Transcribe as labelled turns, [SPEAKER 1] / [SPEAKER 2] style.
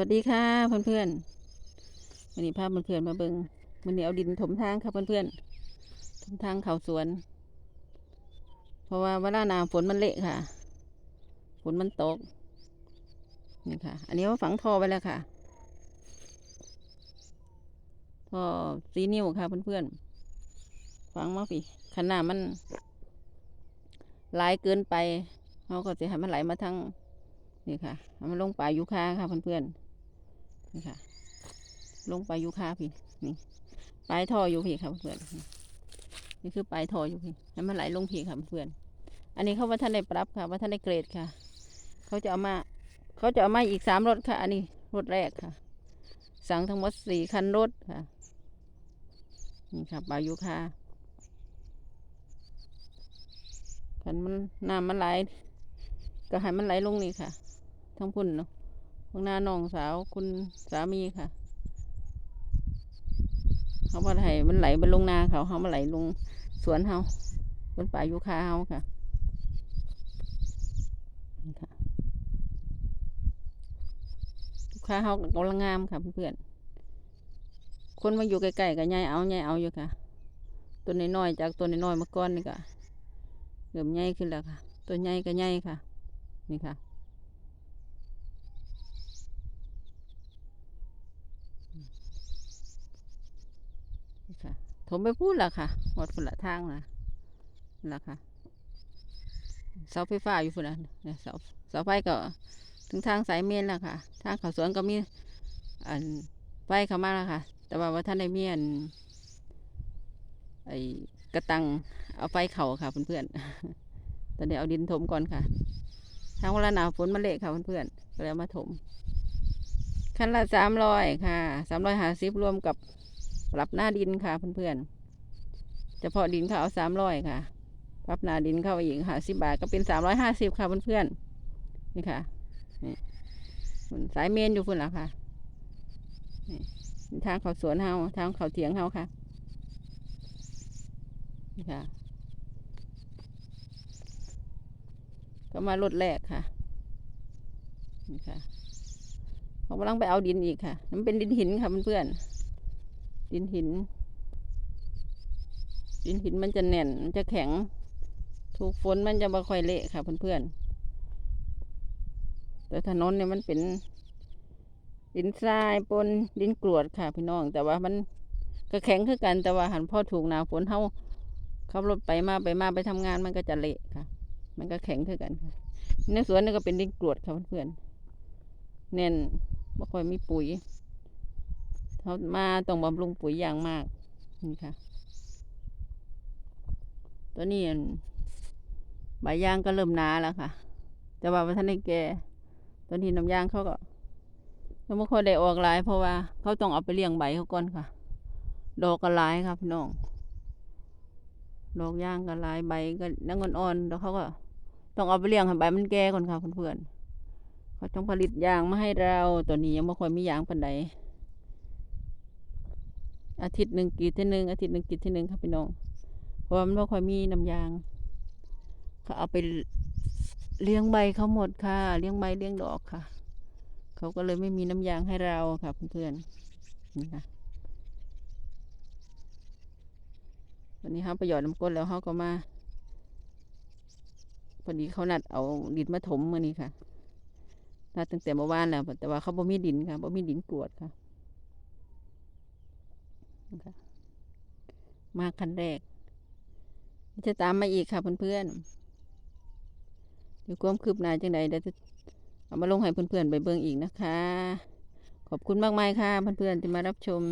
[SPEAKER 1] วัสดีค่ะเพื่อนๆวันนี้พาเพื่อนๆมาเบิงวันนี้เอาดินถมทางค่ะเพื่อนๆถมทางเขาสวน เพราะว่าเวลาหนาฝนมันเละค่ะ ฝนมันตกนี่ค่ะ อันนี้ว่าฝังท่อไว้แล้วค่ะท่อสีนิ้วค่ะเพื่อนๆฝังมาพี่ขนาดมันหลายเกินไปเขาก็จะให้มันไหลมาทางนี่ค่ะมันลงปลายยูคาค่ะเพื่อนๆ นี่ค่ะ ลงไปลายยูคาพี่นี่ปลายท่ออยู่พี่ค่ะเพื่อนนี่คือปลายท่ออยู่พี่ให้มันไหลลงพี่ค่ะเพื่อนอันนี้เขาว่าท่านได้ปรับค่ะ ว่าท่านได้เกรดค่ะ เขาจะเอามา เขาจะเอามาอีกสามรถค่ะ อันนี้รถแรกค่ะ สั่งทั้งหมดสี่คันรถค่ะนี่ค่ะปลายยูคาคันมันน้ำมันไหลก็ให้มันไหลลงนี่ค่ะ ทั้งพุ่นเนาะ ข้างนาน้องสาวคุณสามีค่ะ เขาว่าให้มันไหลไปลงนาเขาเขามาไหลลงสวนเฮาบนป่ายูคาเฮาค่ะนี่ค่ะยูคาเฮากำลังงามค่ะเพื่อนๆคนมาอยู่ใกล้ๆกับยายเอายายเอาอยู่ค่ะตัวน้อยๆจากตัวน้อยๆมาก่อนนี่ก็เริ่มใหญ่ขึ้นแล้วค่ะ ตัวใหญ่ก็ใหญ่ค่ะ นี่ค่ะ นี่ค่ะผมไปพูดและค่ะหมดฝุ่นละทางนะนั่นละค่ะเสาไฟฟ้าอยู่ฝุ่นละเนี่ยเสาเสาไฟก็ถึงทางสายเมนแล้วค่ะ ทางเขาสวนก็มีอันไฟเขามาแล้วค่ะ แต่ว่าว่าท่านได้มีอันไอ้กระตังเอาไฟเข่าค่ะเพื่อนๆตอนนี้เอาดินถมก่อนค่ะ ทางเวลาหนาวฝนมันเละค่ะเพื่อนๆก็เลยเอามาถมคันละสามร้อยค่ะสามร้อยห้าสิบรวมกับ ปรับหน้าดินค่ะเพื่อนๆเฉพาะดินเขาเอาสามร้อยค่ะ ปรับหน้าดินเข้าอีกห้าสิบบาทก็เป็นสามร้อยห้าสิบค่ะเพื่อนๆนี่ค่ะนี่สายเมนอยู่พุ่นละค่ะนี่ทางเขาสวนเฮาทางเขาเถียงเฮาค่ะนี่ค่ะ ก็มารถแรกค่ะนี่ค่ะเขากำลังไปเอาดินอีกค่ะมันเป็นดินหินค่ะเพื่อนๆ ดินหิน ดินหินมันจะแน่น มันจะแข็ง ถูกฝนมันจะไม่ค่อยเละค่ะเพื่อนๆ แต่ถนนเนี่ยมันเป็นดินทรายปนดินกรวดค่ะพี่น้อง แต่ว่ามันก็แข็งคือกัน แต่ว่าหันพ่อถูกหนาฝนเท่าขับรถไปมาไปมาไปทำงานมันก็จะเละค่ะ มันก็แข็งคือกันค่ะในสวนนี่ก็เป็นดินกรวดค่ะเพื่อนๆแน่นไม่ค่อยมีปุ๋ย เขามาต้องบำรุงปุ๋ยอย่างมาก นี่ค่ะ ตัวนี้อันใบยางก็เริ่มหนาแล้วค่ะ แต่ว่าท่านได้แก่ตัวนี้น้ำยางเขาก็ยังไม่ค่อยได้ออกหลายเพราะว่า เขาต้องเอาไปเลี้ยงใบเขาก่อนค่ะ ดอกก็หลายครับพี่น้องดอกยางก็หลายใบก็นั่งอ่อนๆแล้วเขาก็ ต้องเอาไปเลี้ยงให้ใบมันแก่ก่อนค่ะเพื่อนๆเขาต้องผลิตยางมาให้เราตัวนี้ยังไม่ค่อยมียางปันใด อาทิตย์หนึ่งกีดที่หนึ่งอาทิตย์หนึ่งกีดที่หนึ่งครับพี่น้อง เพราะว่ามันไม่ค่อยมีน้ำยางเขาเอาไปเลี้ยงใบเขาหมดค่ะ เลี้ยงใบเลี้ยงดอกค่ะ เขาก็เลยไม่มีน้ำยางให้เราค่ะเพื่อนๆนี่ค่ะวันนี้เขาไปหยอดน้ำก้นแล้วเขาก็มาพอดีเขานัดเอาดินมาถมมื่อนี้ค่ะนัดตั้งแต่เมื่อวานแล้วแต่ว่าเขาบ่มีดินค่ะบ่มีดินกรวดค่ะ นะคะมาคันแรก จะตามมาอีกค่ะเพื่อนๆเดี๋ยวความคืบหน้าจังใดเดี๋ยวจะเอามาลงให้เพื่อนๆไปเบิ่งอีกนะคะ ขอบคุณมากมายค่ะเพื่อนๆที่มารับชม